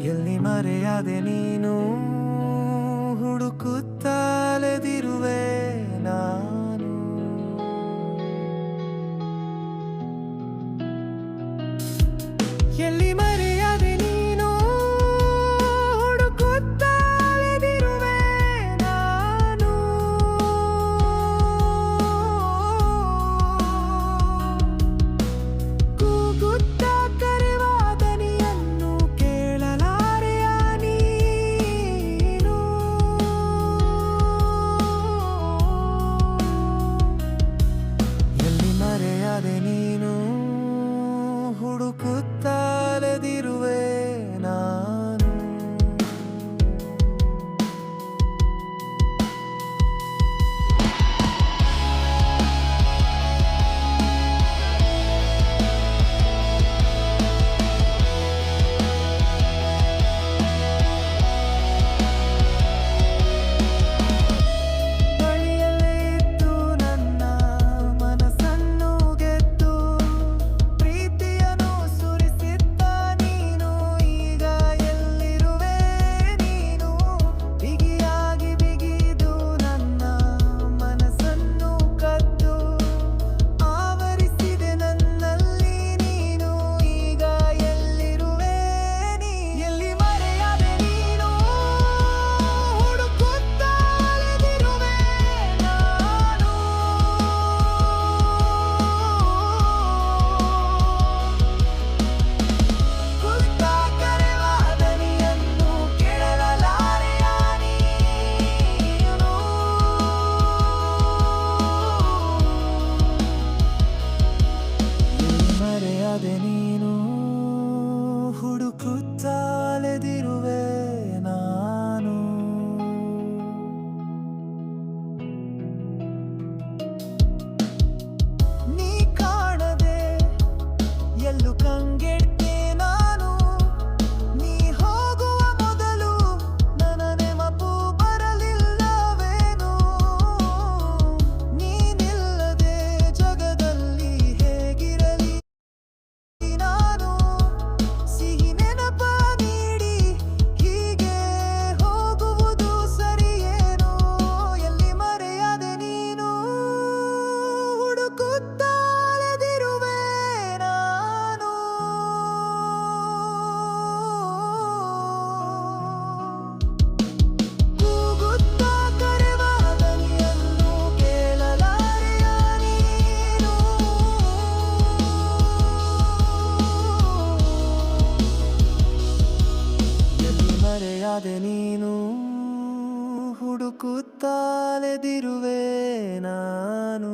ಎಲ್ಲಿ ಮರೆಯಾದೆ ನೀನು ಹುಡುಕುತ್ತಲೆದಿರುವೆ ನಾನು? ಎಲ್ಲಿ ತಲೆದಿರುವೆ ನಾನು. ನೀ ಕಾಣದೆ ಹುಡುಕುತ್ತಾಲೆದಿರುವೆ ನಾನು.